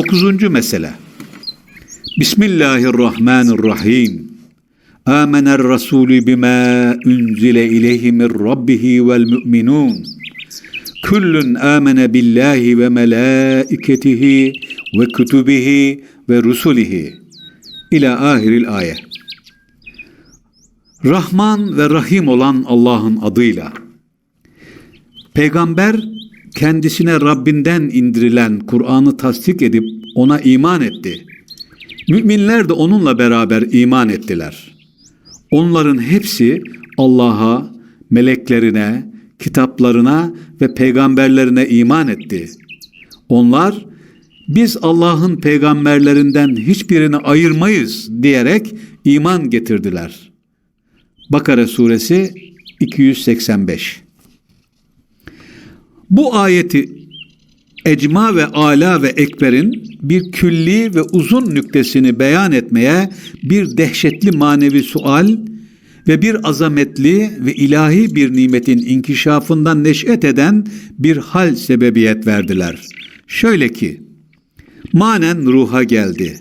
Dokuzuncu mesele. Bismillahirrahmanirrahim. Amener Resulü bima unzile ileyhi min rabbihi vel mu'minun. Kullun amene billahi ve melaiketihi ve kutubihi ve rusulihi. İlà ahiril ayet. Rahman ve Rahim olan Allah'ın adıyla. Peygamber kendisine Rabbinden indirilen Kur'an'ı tasdik edip ona iman etti. Müminler de onunla beraber iman ettiler. Onların hepsi Allah'a, meleklerine, kitaplarına ve peygamberlerine iman etti. Onlar biz Allah'ın peygamberlerinden hiçbirini ayırmayız diyerek iman getirdiler. Bakara suresi 285 Bu ayeti ecma ve ala ve ekberin bir külli ve uzun nüktesini beyan etmeye bir dehşetli manevi sual ve bir azametli ve ilahi bir nimetin inkişafından neş'et eden bir hal sebebiyet verdiler. Şöyle ki, manen ruha geldi.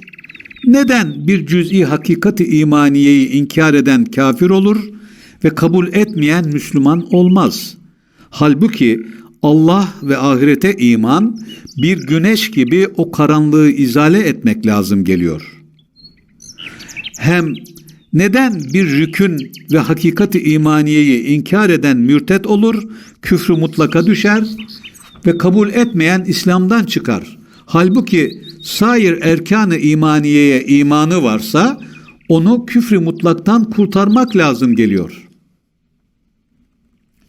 Neden bir cüz'i hakikati imaniyeyi inkar eden kafir olur ve kabul etmeyen Müslüman olmaz? Halbuki Allah ve ahirete iman bir güneş gibi o karanlığı izale etmek lazım geliyor. Hem neden bir rükün ve hakikati imaniyeyi inkar eden mürtet olur, küfrü mutlaka düşer ve kabul etmeyen İslam'dan çıkar. Halbuki sair erkanı imaniyeye imanı varsa onu küfrü mutlaktan kurtarmak lazım geliyor.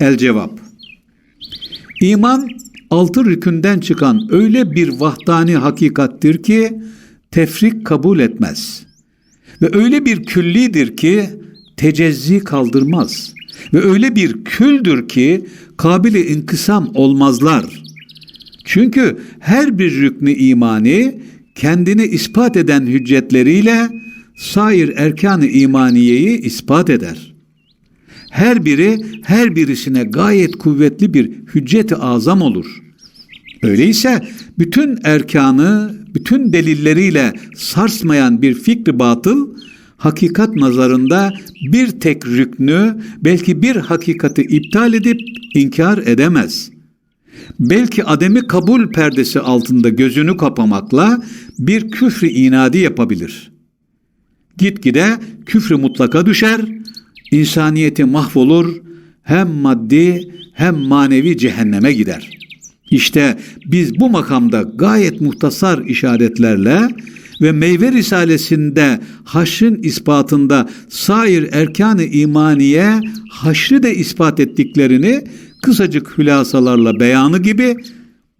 El cevap İman altı rükünden çıkan öyle bir vahdani hakikattir ki tefrik kabul etmez. Ve öyle bir küllidir ki tecezzi kaldırmaz. Ve öyle bir küldür ki kabili inkısam olmazlar. Çünkü her bir rüknü imani kendini ispat eden hüccetleriyle sair erkanı imaniyeyi ispat eder. Her biri her birisine gayet kuvvetli bir hücceti azam olur. Öyleyse bütün erkanı, bütün delilleriyle sarsmayan bir fikri batıl, hakikat nazarında bir tek rüknü, belki bir hakikati iptal edip inkar edemez. Belki ademi kabul perdesi altında gözünü kapamakla bir küfrü inadi yapabilir. Gitgide küfrü mutlaka düşer, insaniyeti mahvolur, hem maddi hem manevi cehenneme gider. İşte biz bu makamda gayet muhtasar işaretlerle ve meyve risalesinde haşrın ispatında sair erkanı imaniye haşrı da ispat ettiklerini kısacık hülasalarla beyanı gibi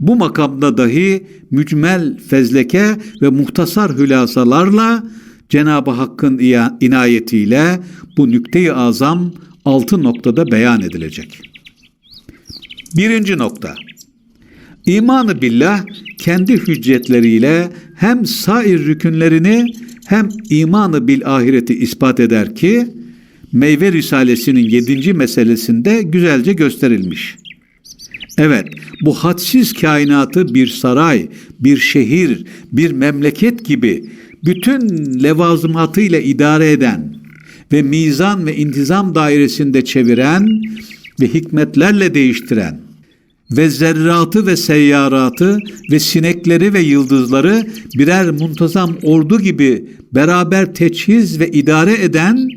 bu makamda dahi mücmel fezleke ve muhtasar hülasalarla Cenab-ı Hakk'ın inayetiyle bu nükte-i azam altı noktada beyan edilecek. Birinci nokta. İmanı billah kendi hüccetleriyle hem sair rükünlerini hem imanı bil ahireti ispat eder ki Meyve Risalesi'nin yedinci meselesinde güzelce gösterilmiş. Evet, bu hadsiz kainatı bir saray, bir şehir, bir memleket gibi bütün levazımatıyla idare eden ve mizan ve intizam dairesinde çeviren ve hikmetlerle değiştiren ve zerratı ve seyyaratı ve sinekleri ve yıldızları birer muntazam ordu gibi beraber teçhiz ve idare eden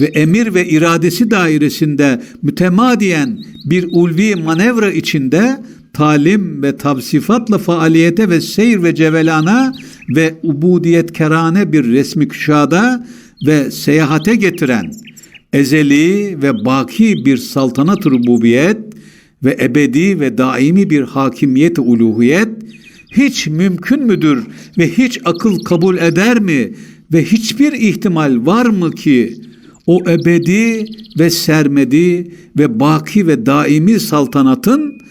ve emir ve iradesi dairesinde mütemadiyen bir ulvi manevra içinde talim ve tavsifatla faaliyete ve seyir ve cevelana ve ubudiyet kerane bir resmi küşada ve seyahate getiren ezeli ve baki bir saltanat rububiyet ve ebedi ve daimi bir hakimiyet uluhiyet hiç mümkün müdür ve hiç akıl kabul eder mi ve hiçbir ihtimal var mı ki o ebedi ve sermedi ve baki ve daimi saltanatın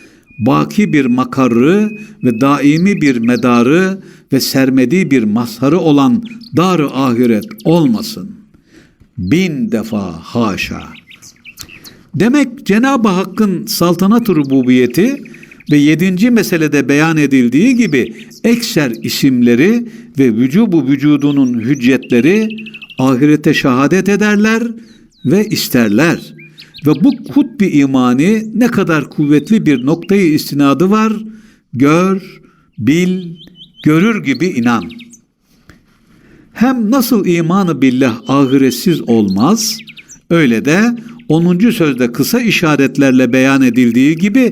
baki bir makarı ve daimi bir medarı ve sermedi bir mazharı olan dar ahiret olmasın. Bin defa haşa. Demek Cenab-ı Hakk'ın saltanat rububiyeti ve yedinci meselede beyan edildiği gibi ekser isimleri ve vücubu vücudunun hüccetleri ahirete şehadet ederler ve isterler. Ve bu kutbi imani ne kadar kuvvetli bir noktayı istinadı var. Gör, bil, görür gibi inan. Hem nasıl imanı billah ahiretsiz olmaz, öyle de 10. sözde kısa işaretlerle beyan edildiği gibi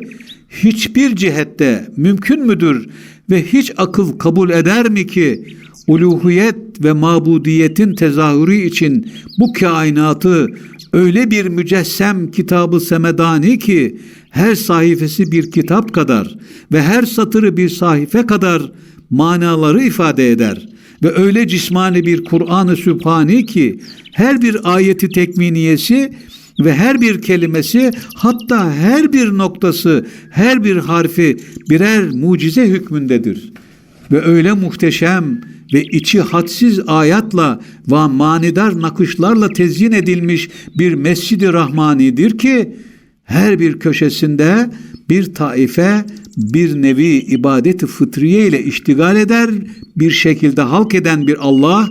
hiçbir cihette mümkün müdür ve hiç akıl kabul eder mi ki uluhiyet ve mabudiyetin tezahürü için bu kainatı öyle bir mücessem kitabı semedani ki her sayfası bir kitap kadar ve her satırı bir sahife kadar manaları ifade eder ve öyle cismani bir Kur'an-ı Sübhani ki her bir ayeti tekminiyesi ve her bir kelimesi hatta her bir noktası, her bir harfi birer mucize hükmündedir. Ve öyle muhteşem ve içi hadsiz ayatla ve manidar nakışlarla tezyin edilmiş bir mescidi rahmanidir ki her bir köşesinde bir taife bir nevi ibadeti fıtriye ile iştigal eder, bir şekilde halk eden bir Allah,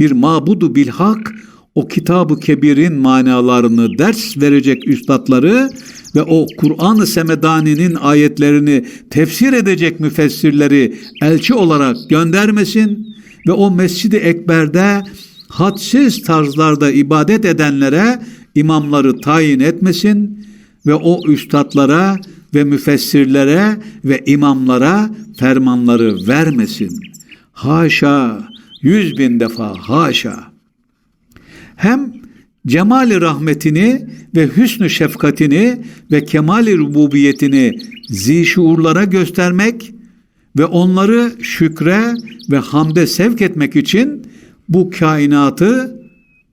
bir mabudu bilhak, o kitabı kebirin manalarını ders verecek üstadları ve o Kur'an-ı Semedani'nin ayetlerini tefsir edecek müfessirleri elçi olarak göndermesin ve o Mescid-i Ekber'de hadsiz tarzlarda ibadet edenlere imamları tayin etmesin ve o üstadlara ve müfessirlere ve imamlara fermanları vermesin. Haşa, yüz bin defa haşa. Hem cemali rahmetini ve hüsnü şefkatini ve kemali rububiyetini zişuurlara göstermek ve onları şükre ve hamde sevk etmek için bu kainatı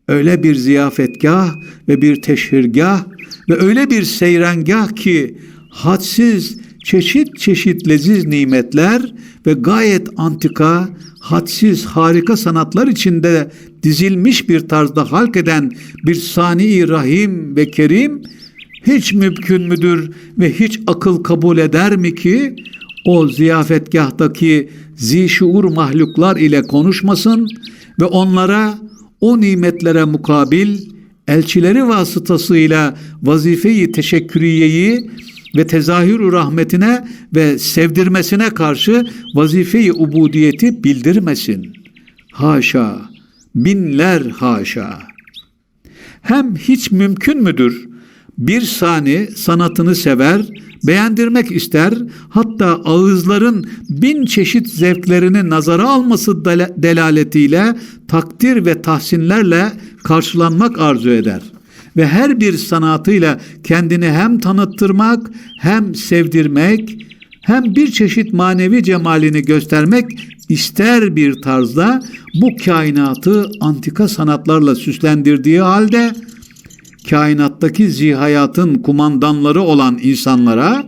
öyle bir ziyafetgah ve bir teşhirgah ve öyle bir seyrengah ki hadsiz çeşit çeşit leziz nimetler ve gayet antika, hadsiz harika sanatlar içinde dizilmiş bir tarzda halk eden bir sani rahim ve kerim hiç mümkün müdür ve hiç akıl kabul eder mi ki o ziyafetgahtaki zişuur mahluklar ile konuşmasın ve onlara o nimetlere mukabil elçileri vasıtasıyla vazifeyi teşekküriyeyi ve tezahür rahmetine ve sevdirmesine karşı vazifeyi ubudiyeti bildirmesin. Haşa, binler haşa. Hem hiç mümkün müdür bir sani sanatını sever, beğendirmek ister, hatta ağızların bin çeşit zevklerini nazara alması delaletiyle takdir ve tahsinlerle karşılanmak arzu eder. Ve her bir sanatıyla kendini hem tanıttırmak hem sevdirmek hem bir çeşit manevi cemalini göstermek ister bir tarzda bu kainatı antika sanatlarla süslendirdiği halde kainattaki zihayatın kumandanları olan insanlara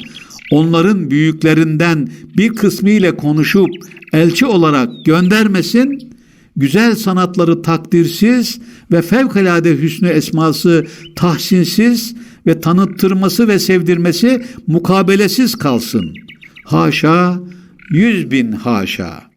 onların büyüklerinden bir kısmı ile konuşup elçi olarak göndermesin güzel sanatları takdirsiz ve fevkalade hüsnü esması tahsinsiz ve tanıttırması ve sevdirmesi mukabelesiz kalsın. Haşa, yüz bin haşa.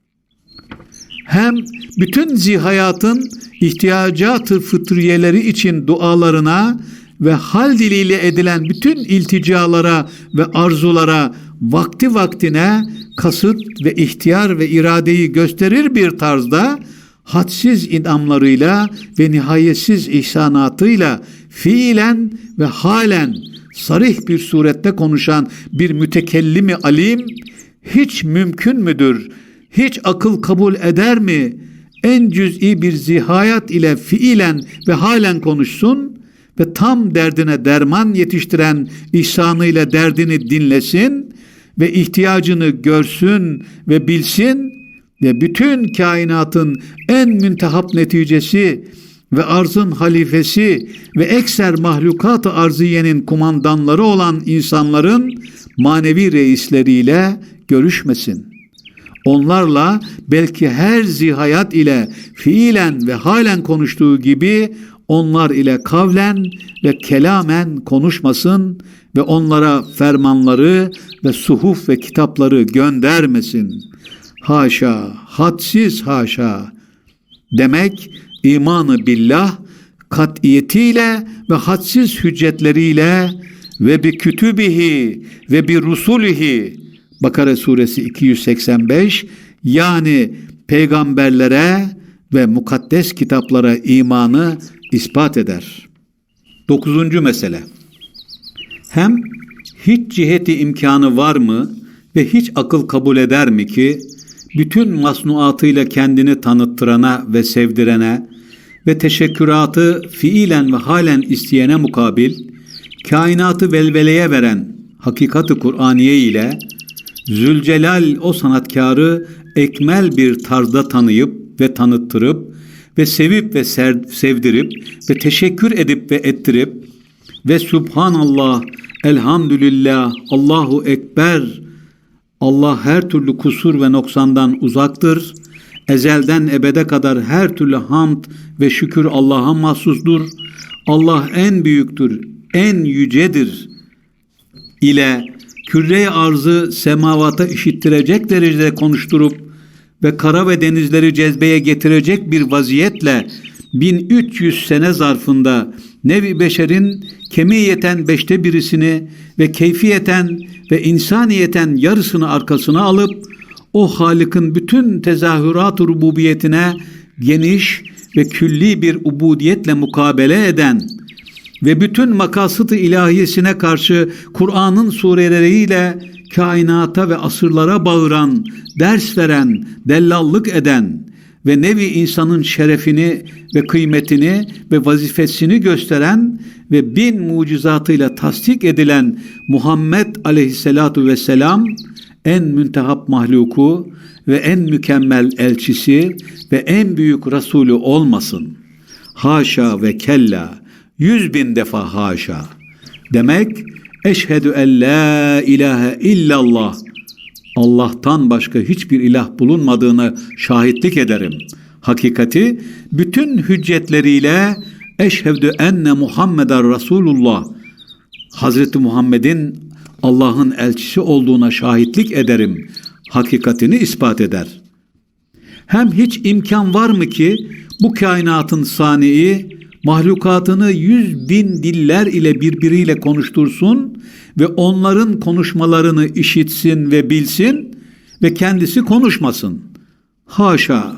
Hem bütün zihayatın ihtiyacatı fıtriyeleri için dualarına ve hal diliyle edilen bütün ilticalara ve arzulara vakti vaktine kasıt ve ihtiyar ve iradeyi gösterir bir tarzda hadsiz inamlarıyla ve nihayetsiz ihsanatıyla fiilen ve halen sarih bir surette konuşan bir mütekellimi alim hiç mümkün müdür? Hiç akıl kabul eder mi? En cüz'i bir zihayat ile fiilen ve halen konuşsun ve tam derdine derman yetiştiren ihsanıyla derdini dinlesin ve ihtiyacını görsün ve bilsin ve bütün kainatın en müntehap neticesi ve arzın halifesi ve ekser mahlukat-ı arziyenin kumandanları olan insanların manevi reisleriyle görüşmesin. Onlarla belki her zihayat ile fiilen ve halen konuştuğu gibi onlar ile kavlen ve kelamen konuşmasın ve onlara fermanları ve suhuf ve kitapları göndermesin. Haşa, hadsiz haşa. Demek imanı billah katiyetiyle ve hadsiz hüccetleriyle ve bi kütübihi ve bi rusulihi Bakara suresi 285 yani peygamberlere ve mukaddes kitaplara imanı ispat eder. Dokuzuncu mesele. Hem hiç ciheti imkanı var mı ve hiç akıl kabul eder mi ki bütün masnuatıyla kendini tanıttırana ve sevdirene ve teşekküratı fiilen ve halen isteyene mukabil kainatı velveleye veren hakikati Kur'aniye ile Zülcelal o sanatkarı ekmel bir tarzda tanıyıp ve tanıttırıp ve sevip ve sevdirip ve teşekkür edip ve ettirip ve Subhanallah, Elhamdülillah, Allahu Ekber, Allah her türlü kusur ve noksandan uzaktır. Ezelden ebede kadar her türlü hamd ve şükür Allah'a mahsustur. Allah en büyüktür, en yücedir ile küre arzı semavata işittirecek derecede konuşturup ve kara ve denizleri cezbeye getirecek bir vaziyetle 1300 sene zarfında nevi beşerin kemiyeten beşte birisini ve keyfiyeten ve insaniyeten yarısını arkasına alıp o Halık'ın bütün tezahürat rububiyetine geniş ve külli bir ubudiyetle mukabele eden ve bütün makasıt-ı ilahiyesine karşı Kur'an'ın sureleriyle kainata ve asırlara bağıran, ders veren, dellallık eden ve nevi insanın şerefini ve kıymetini ve vazifesini gösteren ve bin mucizatıyla tasdik edilen Muhammed aleyhisselatu vesselam en müntehap mahluku ve en mükemmel elçisi ve en büyük Resulü olmasın. Haşa ve kella, yüz bin defa haşa. Demek, eşhedü en la ilahe illallah, Allah'tan başka hiçbir ilah bulunmadığını şahitlik ederim. Hakikati bütün hüccetleriyle eşhevdü enne Muhammeden Resulullah Hazreti Muhammed'in Allah'ın elçisi olduğuna şahitlik ederim. Hakikatini ispat eder. Hem hiç imkan var mı ki bu kainatın saniyi mahlukatını yüz bin diller ile birbiriyle konuştursun ve onların konuşmalarını işitsin ve bilsin ve kendisi konuşmasın. Haşa!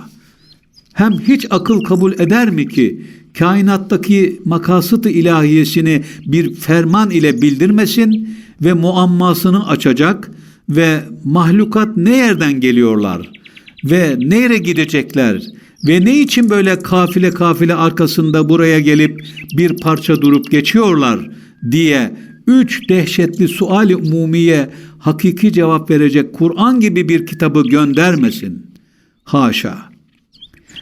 Hem hiç akıl kabul eder mi ki kainattaki makasıt-ı ilahiyesini bir ferman ile bildirmesin ve muammasını açacak ve mahlukat ne yerden geliyorlar ve nereye gidecekler ve ne için böyle kafile kafile arkasında buraya gelip bir parça durup geçiyorlar diye üç dehşetli sual-i umumiye hakiki cevap verecek Kur'an gibi bir kitabı göndermesin. Haşa.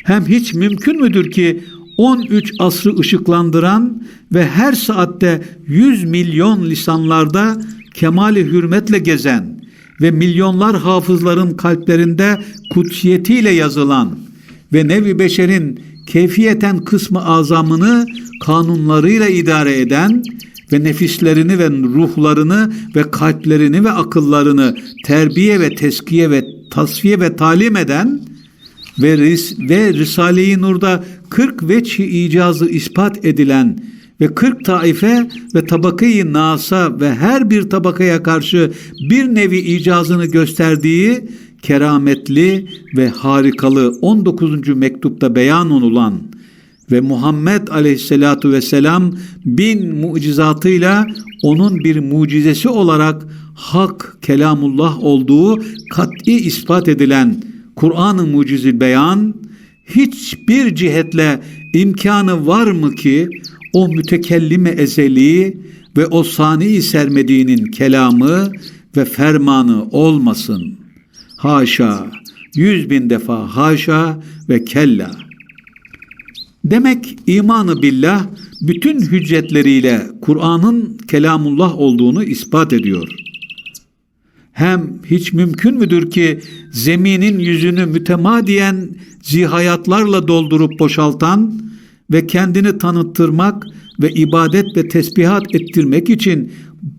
Hem hiç mümkün müdür ki 13 asrı ışıklandıran ve her saatte 100 milyon lisanlarda kemali hürmetle gezen ve milyonlar hafızların kalplerinde kutsiyetiyle yazılan ve nevi beşerin keyfiyeten kısmı azamını kanunlarıyla idare eden ve nefislerini ve ruhlarını ve kalplerini ve akıllarını terbiye ve teskiye ve tasfiye ve talim eden ve, ris ve Risale-i Nur'da 40 veçhi icazı ispat edilen ve 40 taife ve tabakayı nasa ve her bir tabakaya karşı bir nevi icazını gösterdiği kerametli ve harikalı 19. mektupta beyan olulan ve Muhammed aleyhisselatu vesselam bin mucizatıyla onun bir mucizesi olarak hak kelamullah olduğu kat'i ispat edilen Kur'an-ı mucizil beyan hiçbir cihetle imkanı var mı ki o mütekellime ezeli ve o sani sermediğinin kelamı ve fermanı olmasın. Haşa, yüz bin defa haşa ve kella. Demek imanı billah bütün hüccetleriyle Kur'an'ın kelamullah olduğunu ispat ediyor. Hem hiç mümkün müdür ki zeminin yüzünü mütemadiyen zihayatlarla doldurup boşaltan ve kendini tanıttırmak ve ibadet ve tesbihat ettirmek için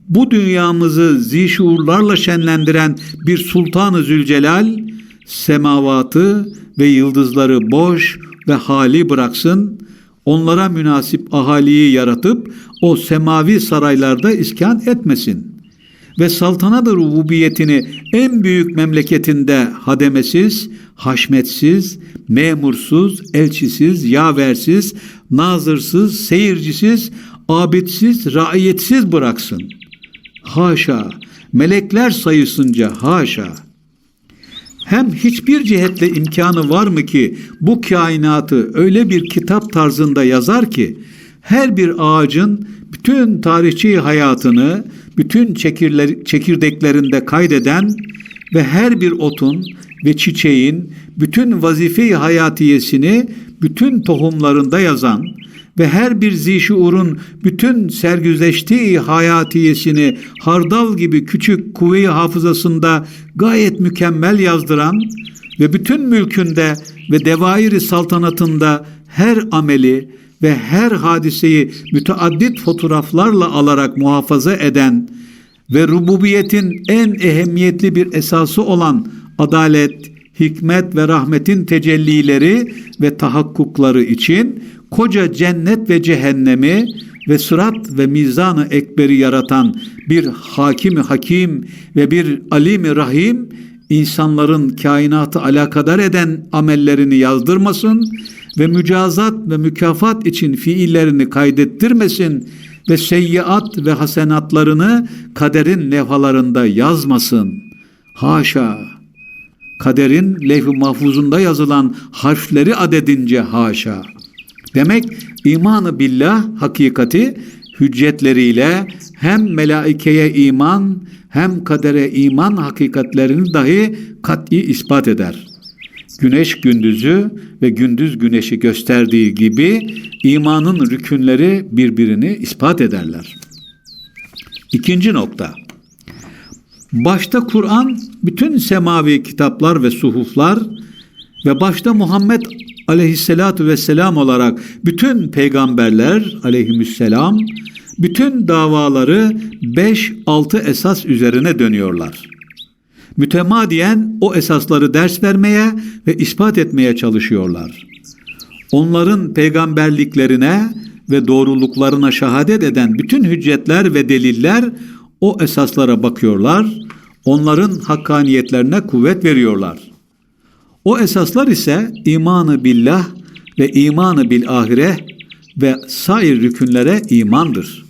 bu dünyamızı zişuurlarla şenlendiren bir Sultan-ı Zülcelal semavatı ve yıldızları boş ve hali bıraksın, onlara münasip ahaliyi yaratıp o semavi saraylarda iskan etmesin ve saltanat rububiyetini en büyük memleketinde hademesiz, haşmetsiz, memursuz, elçisiz, yaversiz, nazırsız, seyircisiz, abidsiz, raiyetsiz bıraksın. Haşa, melekler sayısınca haşa. Hem hiçbir cihetle imkanı var mı ki bu kainatı öyle bir kitap tarzında yazar ki her bir ağacın bütün tarihçi hayatını bütün çekirler, çekirdeklerinde kaydeden ve her bir otun ve çiçeğin bütün vazife-i hayatiyesini bütün tohumlarında yazan ve her bir zişuurun bütün sergüzeştiği hayatiyesini hardal gibi küçük kuvve hafızasında gayet mükemmel yazdıran ve bütün mülkünde ve devairi saltanatında her ameli ve her hadiseyi müteaddit fotoğraflarla alarak muhafaza eden ve rububiyetin en ehemmiyetli bir esası olan adalet, hikmet ve rahmetin tecellileri ve tahakkukları için koca cennet ve cehennemi ve sırat ve mizanı ekberi yaratan bir hakimi hakim ve bir alimi rahim insanların kainatı alakadar eden amellerini yazdırmasın ve mücazat ve mükafat için fiillerini kaydettirmesin ve seyyiat ve hasenatlarını kaderin levhalarında yazmasın. Haşa! Kaderin levh-i mahfuzunda yazılan harfleri adedince haşa. Demek imanı billah hakikati hüccetleriyle hem melaikeye iman hem kadere iman hakikatlerini dahi kat'i ispat eder. Güneş gündüzü ve gündüz güneşi gösterdiği gibi imanın rükünleri birbirini ispat ederler. İkinci nokta. Başta Kur'an, bütün semavi kitaplar ve suhuflar ve başta Muhammed aleyhissalatu vesselam olarak bütün peygamberler aleyhisselam bütün davaları 5-6 esas üzerine dönüyorlar. Mütemadiyen o esasları ders vermeye ve ispat etmeye çalışıyorlar. Onların peygamberliklerine ve doğruluklarına şehadet eden bütün hüccetler ve deliller o esaslara bakıyorlar, onların hakkaniyetlerine kuvvet veriyorlar. O esaslar ise imanı billah ve imanı bil ahire ve sair rükünlere imandır.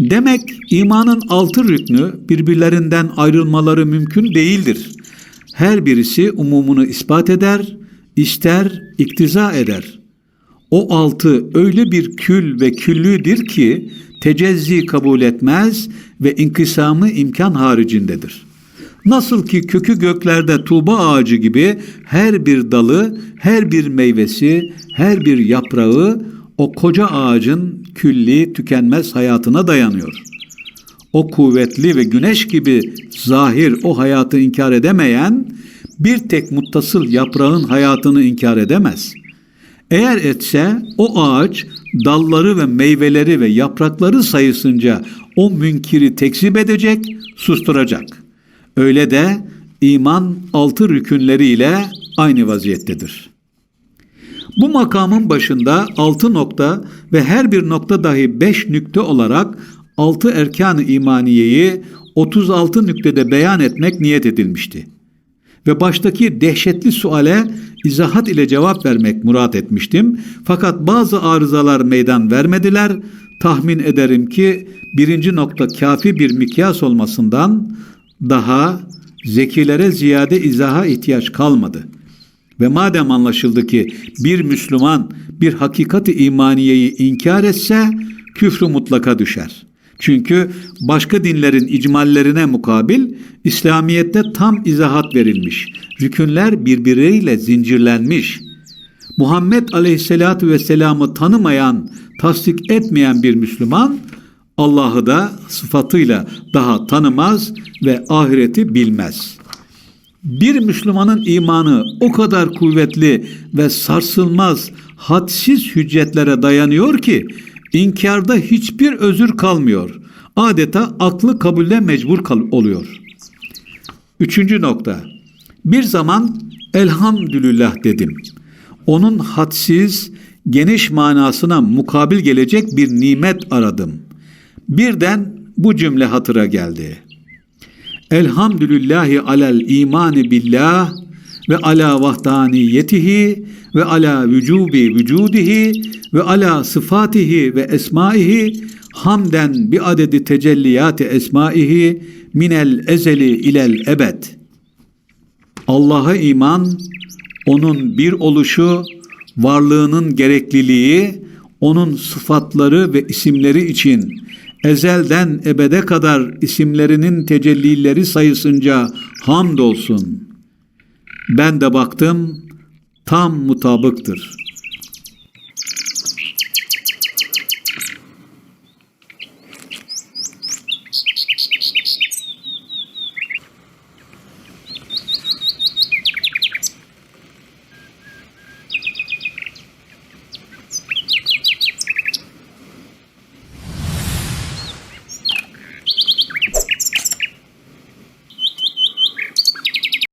Demek imanın altı rüknü birbirlerinden ayrılmaları mümkün değildir. Her birisi umumunu ispat eder, ister, iktiza eder. O altı öyle bir kül ve küllüdür ki tecezzi kabul etmez ve inkisamı imkan haricindedir. Nasıl ki kökü göklerde tuğba ağacı gibi her bir dalı, her bir meyvesi, her bir yaprağı o koca ağacın külli tükenmez hayatına dayanıyor. O kuvvetli ve güneş gibi zahir o hayatı inkar edemeyen bir tek muttasıl yaprağın hayatını inkar edemez. Eğer etse o ağaç dalları ve meyveleri ve yaprakları sayısınca o münkiri tekzip edecek, susturacak. Öyle de iman altı rükünleriyle aynı vaziyettedir.'' Bu makamın başında altı nokta ve her bir nokta dahi beş nükte olarak altı erkan-ı imaniyeyi 36 nüktede beyan etmek niyet edilmişti. Ve baştaki dehşetli suale izahat ile cevap vermek murat etmiştim. Fakat bazı arızalar meydan vermediler. Tahmin ederim ki birinci nokta kafi bir mikyas olmasından daha zekilere ziyade izaha ihtiyaç kalmadı.'' Ve madem anlaşıldı ki bir Müslüman bir hakikati imaniyeyi inkar etse küfrü mutlaka düşer. Çünkü başka dinlerin icmallerine mukabil İslamiyet'te tam izahat verilmiş. Rükünler birbirleriyle zincirlenmiş. Muhammed Aleyhisselatü Vesselam'ı tanımayan, tasdik etmeyen bir Müslüman Allah'ı da sıfatıyla daha tanımaz ve ahireti bilmez. Bir Müslümanın imanı o kadar kuvvetli ve sarsılmaz, hadsiz hüccetlere dayanıyor ki inkarda hiçbir özür kalmıyor. Adeta aklı kabulde mecbur kal oluyor. Üçüncü nokta. Bir zaman elhamdülillah dedim. Onun hadsiz, geniş manasına mukabil gelecek bir nimet aradım. Birden bu cümle hatıra geldi. Elhamdülillahi alel imani billah ve ala vahdaniyetihi ve ala vücubi vücudihi ve ala sıfatihi ve esmaihi hamden bi adedi tecelliyati esmaihi minel ezeli ilel ebed. Allah'a iman, onun bir oluşu, varlığının gerekliliği, onun sıfatları ve isimleri için ezelden ebede kadar isimlerinin tecellileri sayısınca hamdolsun. Ben de baktım tam mutabıktır.